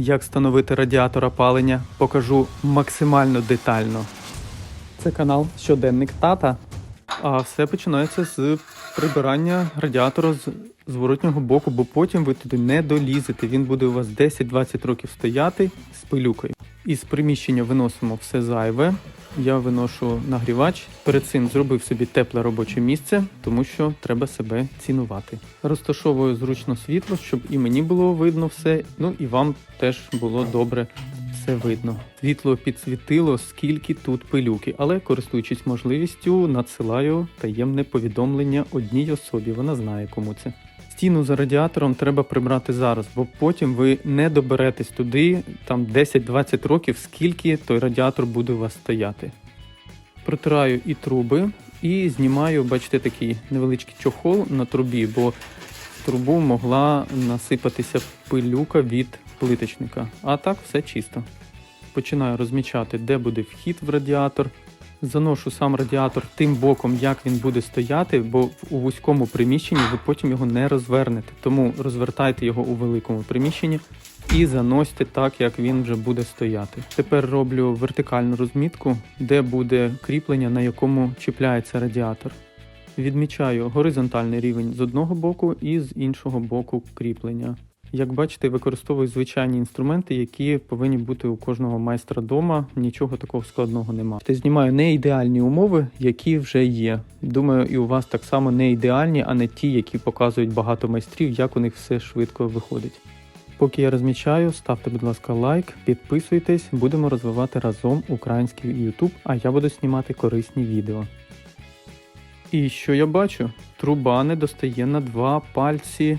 як встановити радіатор опалення, покажу максимально детально. Це канал Щоденник Тата. А все починається з прибирання радіатора з зворотнього боку, бо потім ви туди не долізете. Він буде у вас 10-20 років стояти з пилюкою. Із приміщення виносимо все зайве. Я виношу нагрівач. Перед цим зробив собі тепле робоче місце, тому що треба себе цінувати. Розташовую зручно світло, щоб і мені було видно все, ну і вам теж було добре все видно. Світло підсвітило, скільки тут пилюки, але користуючись можливістю, надсилаю таємне повідомлення одній особі. Вона знає, кому це. Стіну за радіатором треба прибрати зараз, бо потім ви не доберетесь туди, там 10-20 років, скільки той радіатор буде у вас стояти. Протираю і труби, і знімаю, бачите, такий невеличкий чохол на трубі, бо в трубу могла насипатися пилюка від плиточника. А так все чисто. Починаю розмічати, де буде вхід в радіатор. Заношу сам радіатор тим боком, як він буде стояти, бо у вузькому приміщенні ви потім його не розвернете. Тому розвертайте його у великому приміщенні і заносьте так, як він вже буде стояти. Тепер роблю вертикальну розмітку, де буде кріплення, на якому чіпляється радіатор. Відмічаю горизонтальний рівень з одного боку і з іншого боку кріплення. Як бачите, використовую звичайні інструменти, які повинні бути у кожного майстра дома. Нічого такого складного нема. Ти знімаю не ідеальні умови, які вже є. Думаю, і у вас так само не ідеальні, а не ті, які показують багато майстрів, як у них все швидко виходить. Поки я розмічаю, ставте, будь ласка, лайк, підписуйтесь, будемо розвивати разом український YouTube, а я буду знімати корисні відео. І що я бачу? Труба не достає на два пальці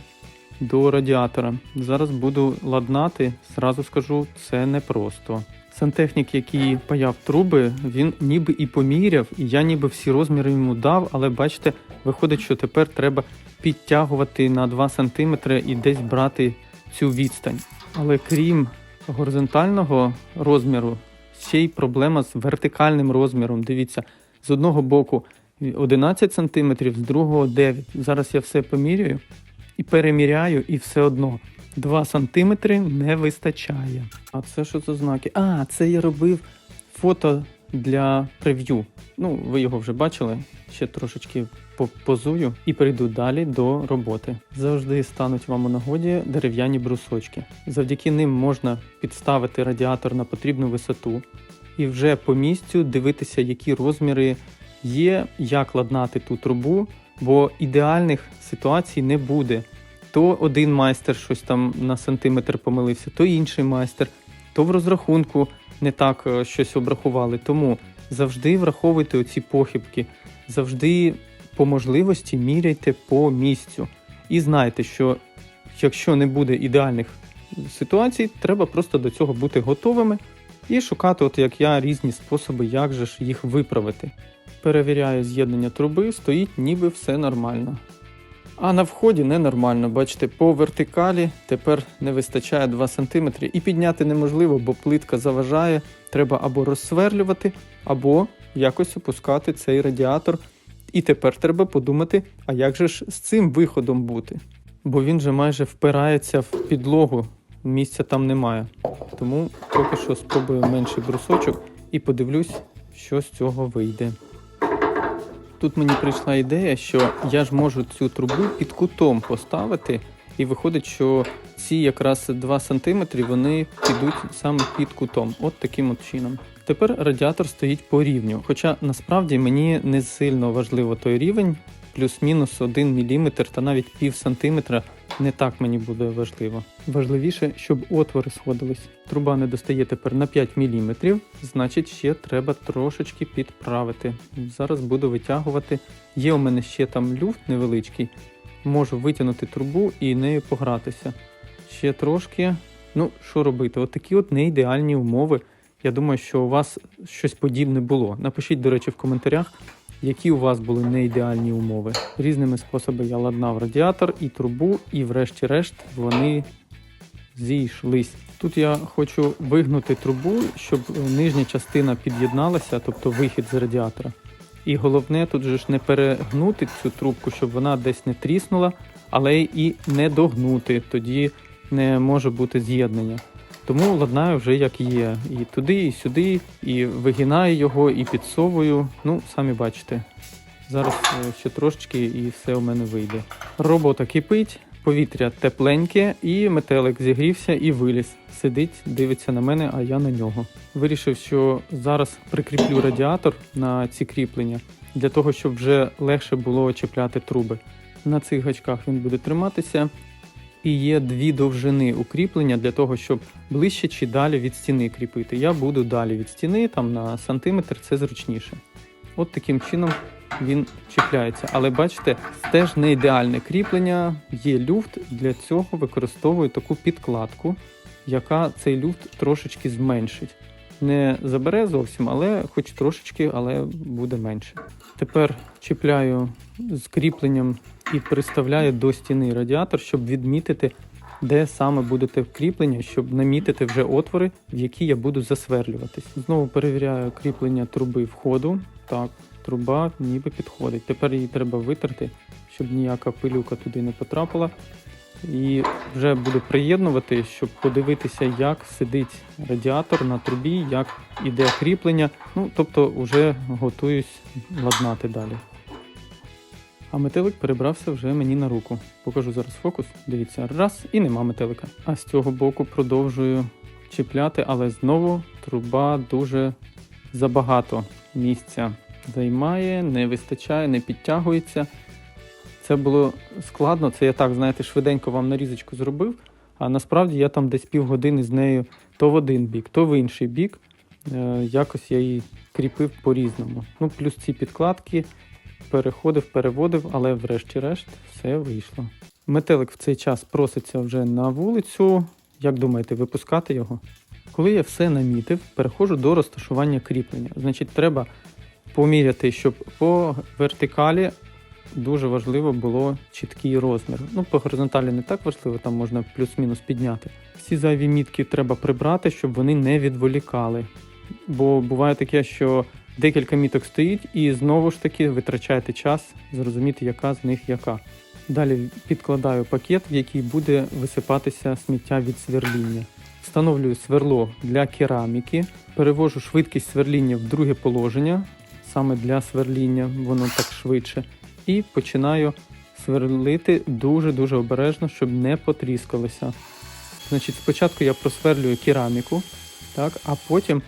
до радіатора. Зараз буду ладнати, зразу скажу, це непросто. Сантехнік, який паяв труби, він ніби і поміряв, і я ніби всі розміри йому дав, але бачите, виходить, що тепер треба підтягувати на 2 см і десь брати цю відстань. Але крім горизонтального розміру, ще й проблема з вертикальним розміром. Дивіться, з одного боку 11 см, з другого 9 Зараз я все поміряю і переміряю, і все одно 2 см не вистачає. А це що за знаки? А, це я робив фото для прев'ю. Ну, ви його вже бачили. Ще трошечки попозую і перейду далі до роботи. Завжди стануть вам у нагоді дерев'яні брусочки. Завдяки ним можна підставити радіатор на потрібну висоту і вже по місцю дивитися, які розміри є, як ладнати ту трубу, бо ідеальних ситуацій не буде. То один майстер щось там на сантиметр помилився, то інший майстер, то в розрахунку не так е, щось обрахували. Тому завжди враховуйте оці похибки, завжди по можливості міряйте по місцю. І знайте, що якщо не буде ідеальних ситуацій, треба просто до цього бути готовими і шукати, от як я, різні способи, як же ж їх виправити. Перевіряю з'єднання труби, стоїть ніби все нормально. А на вході ненормально, бачите, по вертикалі тепер не вистачає 2 см і підняти неможливо, бо плитка заважає. Треба або розсверлювати, або якось опускати цей радіатор. І тепер треба подумати, а як же ж з цим виходом бути? Бо він же майже впирається в підлогу, місця там немає. Тому поки що спробую менший брусочок і подивлюсь, що з цього вийде. Тут мені прийшла ідея, що я ж можу цю трубу під кутом поставити, і виходить, що ці якраз 2 см вони підуть саме під кутом, от таким от чином. Тепер радіатор стоїть по рівню, хоча насправді мені не сильно важливо той рівень, плюс-мінус 1 мм та навіть пів сантиметра не так мені буде важливо. Важливіше, щоб отвори сходились. Труба не достає тепер на 5 мм, значить ще треба трошечки підправити. Зараз буду витягувати. Є у мене ще там люфт невеличкий, можу витягнути трубу і нею погратися. Ще трошки. Ну, що робити? От такі от неідеальні умови. Я думаю, що у вас щось подібне було. Напишіть, до речі, в коментарях, які у вас були неідеальні умови. Різними способами я ладнав радіатор і трубу, і врешті-решт вони зійшлись. Тут я хочу вигнути трубу, щоб нижня частина під'єдналася, тобто вихід з радіатора. І головне тут же ж не перегнути цю трубку, щоб вона десь не тріснула, але і не догнути, тоді не може бути з'єднання. Тому ладнаю вже як є. І туди, і сюди, і вигинаю його, і підсовую. Ну, самі бачите. Зараз е, ще трошечки і все у мене вийде. Робота кипить, повітря тепленьке, і метелик зігрівся і виліз. Сидить, дивиться на мене, а я на нього. Вирішив, що зараз прикріплю радіатор на ці кріплення для того, щоб вже легше було чіпляти труби. На цих гачках він буде триматися. І є дві довжини укріплення для того, щоб ближче чи далі від стіни кріпити. Я буду далі від стіни, там на сантиметр це зручніше. От таким чином він чіпляється. Але бачите, теж не ідеальне кріплення, є люфт. Для цього використовую таку підкладку, яка цей люфт трошечки зменшить. Не забере зовсім, але хоч трошечки, але буде менше. Тепер чіпляю з кріпленням і приставляю до стіни радіатор, щоб відмітити, де саме будете кріплення, щоб намітити вже отвори, в які я буду засверлюватись. Знову перевіряю кріплення труби входу. Так, труба ніби підходить. Тепер її треба витерти, щоб ніяка пилюка туди не потрапила. І вже буду приєднувати, щоб подивитися, як сидить радіатор на трубі, як іде кріплення. Ну, тобто, вже готуюсь ладнати далі. А метелик перебрався вже мені на руку. Покажу зараз фокус. Дивіться, раз і нема метелика. А з цього боку продовжую чіпляти, але знову труба дуже забагато місця займає, не вистачає, не підтягується. Це було складно, це я так, знаєте, швиденько вам нарізочку зробив. А насправді я там десь півгодини з нею то в один бік, то в інший бік. Е, якось я її кріпив по-різному. Ну, плюс ці підкладки переходив, переводив, але врешті-решт все вийшло. Метелик в цей час проситься вже на вулицю. Як думаєте, випускати його? Коли я все намітив, переходжу до розташування кріплення. Значить, треба поміряти, щоб по вертикалі дуже важливо було чіткий розмір. Ну, по горизонталі не так важливо, там можна плюс-мінус підняти. Всі зайві мітки треба прибрати, щоб вони не відволікали. Бо буває таке, що декілька міток стоїть, і знову ж таки витрачаєте час зрозуміти, яка з них яка. Далі підкладаю пакет, в який буде висипатися сміття від сверління. Встановлюю сверло для кераміки, перевожу швидкість сверління в друге положення, саме для сверління, воно так швидше. І починаю сверлити дуже-дуже обережно, щоб не потріскалося. Значить, спочатку я просверлюю кераміку, так, а потім,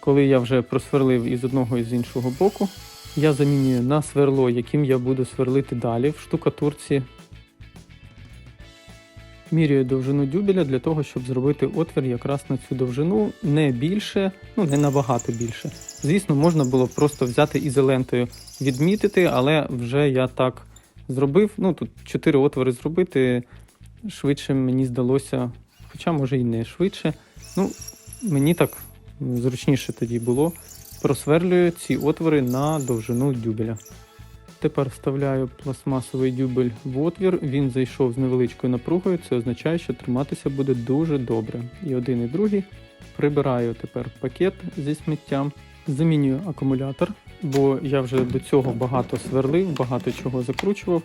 коли я вже просверлив із одного і з іншого боку, я замінюю на сверло, яким я буду сверлити далі в штукатурці. Міряю довжину дюбеля для того, щоб зробити отвір якраз на цю довжину, не більше, ну не набагато більше. Звісно, можна було просто взяти ізолентою відмітити, але вже я так зробив. Ну тут чотири отвори зробити. Швидше мені здалося, хоча може і не швидше. Ну, мені так зручніше тоді було. Просверлюю ці отвори на довжину дюбеля. Тепер вставляю пластмасовий дюбель в отвір, він зайшов з невеличкою напругою, це означає, що триматися буде дуже добре. І один, і другий. Прибираю тепер пакет зі сміттям, замінюю акумулятор, бо я вже до цього багато сверлив, багато чого закручував,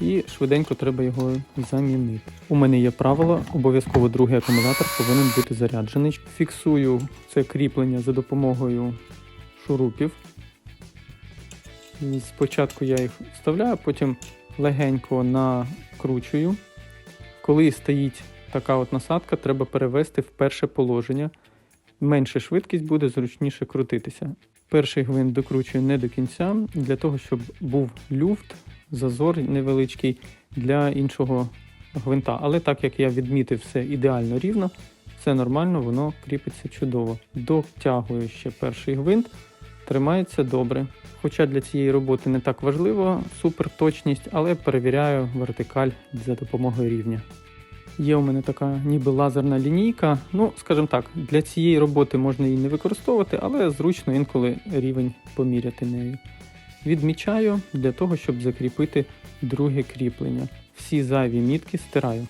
і швиденько треба його замінити. У мене є правило, обов'язково другий акумулятор повинен бути заряджений. Фіксую це кріплення за допомогою шурупів. Спочатку я їх вставляю, потім легенько накручую. Коли стоїть така от насадка, треба перевести в перше положення. Менше швидкість буде, зручніше крутитися. Перший гвинт докручую не до кінця, для того, щоб був люфт, зазор невеличкий для іншого гвинта. Але так як я відмітив все ідеально рівно, все нормально, воно кріпиться чудово. Дотягую ще перший гвинт, тримається добре. Хоча для цієї роботи не так важливо суперточність, але перевіряю вертикаль за допомогою рівня. Є у мене така ніби лазерна лінійка. Ну, скажімо так, для цієї роботи можна її не використовувати, але зручно інколи рівень поміряти нею. Відмічаю для того, щоб закріпити друге кріплення. Всі зайві мітки стираю.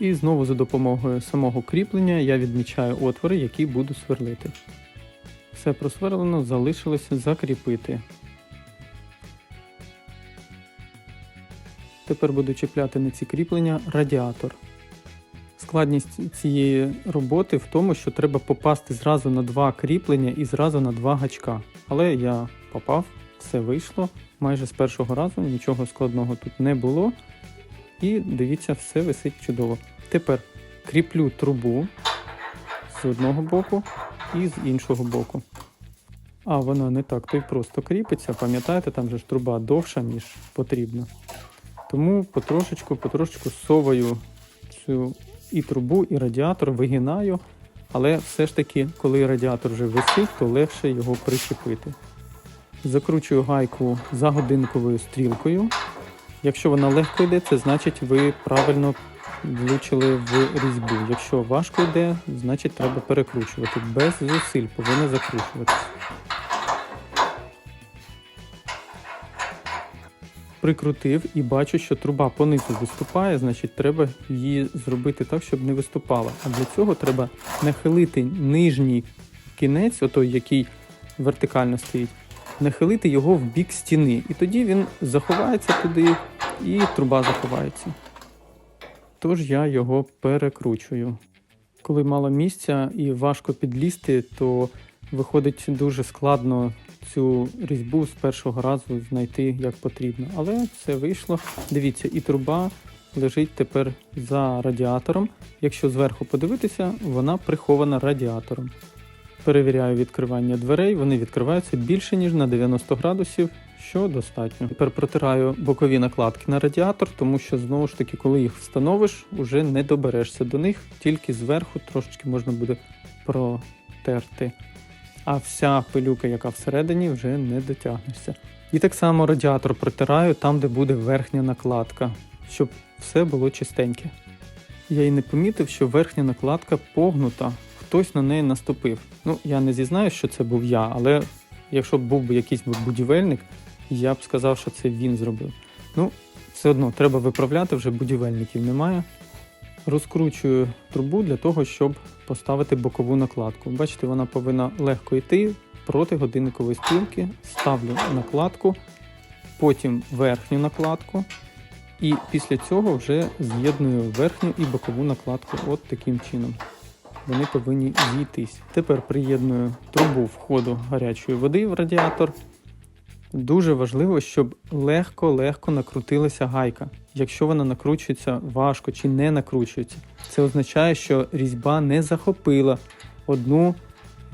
І знову за допомогою самого кріплення я відмічаю отвори, які буду сверлити. Все просверлено, залишилося закріпити. Тепер буду чіпляти на ці кріплення радіатор. Складність цієї роботи в тому, що треба попасти зразу на два кріплення і зразу на два гачка. Але я попав, все вийшло. Майже з першого разу нічого складного тут не було. І дивіться, все висить чудово. Тепер кріплю трубу з одного боку і з іншого боку. А вона не так то й просто кріпиться. Пам'ятаєте, там же ж труба довша, ніж потрібно. Тому потрошечку, потрошечку соваю цю і трубу, і радіатор вигинаю, але все ж таки, коли радіатор вже висить, то легше його причепити. Закручую гайку за годинковою стрілкою. Якщо вона легко йде, це значить ви правильно влучили в різьбу. Якщо важко йде, значить треба перекручувати. Без зусиль повинна закручуватися. Прикрутив і бачу, що труба понизу виступає, значить треба її зробити так, щоб не виступала. А для цього треба нахилити нижній кінець, отой, який вертикально стоїть, нахилити його в бік стіни. І тоді він заховається туди, і труба заховається. Тож я його перекручую. Коли мало місця і важко підлізти, то виходить дуже складно цю різьбу з першого разу знайти як потрібно. Але все вийшло. Дивіться, і труба лежить тепер за радіатором. Якщо зверху подивитися, вона прихована радіатором. Перевіряю відкривання дверей, вони відкриваються більше, ніж на 90 градусів, що достатньо. Тепер протираю бокові накладки на радіатор, тому що знову ж таки, коли їх встановиш, уже не доберешся до них, тільки зверху трошечки можна буде протерти. А вся пилюка, яка всередині, вже не дотягнешся. І так само радіатор протираю там, де буде верхня накладка, щоб все було чистеньке. Я й не помітив, що верхня накладка погнута, хтось на неї наступив. Ну, я не зізнаю, що це був я, але якщо б був би якийсь будівельник, я б сказав, що це він зробив. Ну, все одно треба виправляти, вже будівельників немає. Розкручую трубу для того, щоб поставити бокову накладку. Бачите, вона повинна легко йти проти годинникової стрілки. Ставлю накладку, потім верхню накладку. І після цього вже з'єдную верхню і бокову накладку от таким чином. Вони повинні зійтись. Тепер приєдную трубу входу гарячої води в радіатор. Дуже важливо, щоб легко-легко накрутилася гайка. Якщо вона накручується важко чи не накручується, це означає, що різьба не захопила одну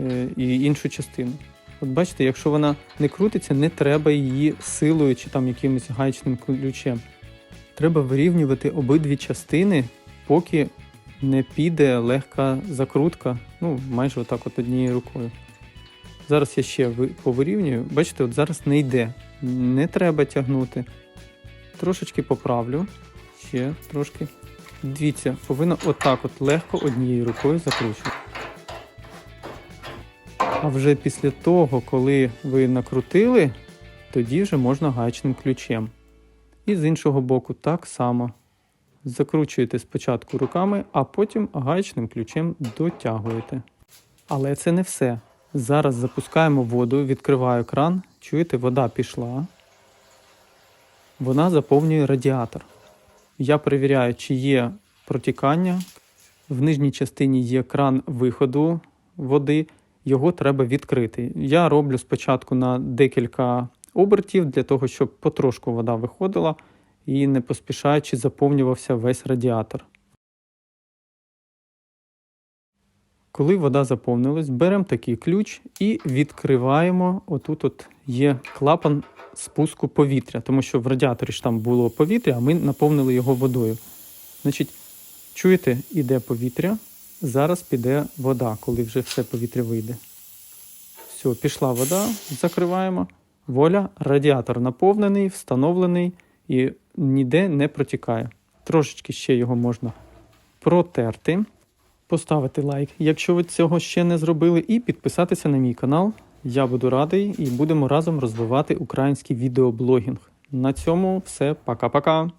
е, і іншу частину. От бачите, якщо вона не крутиться, не треба її силою чи там якимось гаечним ключем. Треба вирівнювати обидві частини, поки не піде легка закрутка, ну майже отак от однією рукою. Зараз я ще ви- повирівнюю. Бачите, от зараз не йде. Не треба тягнути. Трошечки поправлю. Ще трошки. Дивіться, повинно отак от легко однією рукою закручувати. А вже після того, коли ви накрутили, тоді вже можна гаечним ключем. І з іншого боку так само. Закручуєте спочатку руками, а потім гаечним ключем дотягуєте. Але це не все. Зараз запускаємо воду, відкриваю кран. Чуєте, вода пішла. Вона заповнює радіатор. Я перевіряю, чи є протікання. В нижній частині є кран виходу води, його треба відкрити. Я роблю спочатку на декілька обертів для того, щоб потрошку вода виходила і не поспішаючи заповнювався весь радіатор. Коли вода заповнилась, беремо такий ключ і відкриваємо. Отут от є клапан спуску повітря, тому що в радіаторі ж там було повітря, а ми наповнили його водою. Значить, чуєте, іде повітря, зараз піде вода, коли вже все повітря вийде. Все, пішла вода, закриваємо. Воля, радіатор наповнений, встановлений і ніде не протікає. Трошечки ще його можна протерти поставити лайк, якщо ви цього ще не зробили, і підписатися на мій канал. Я буду радий і будемо разом розвивати український відеоблогінг. На цьому все. Пока-пока.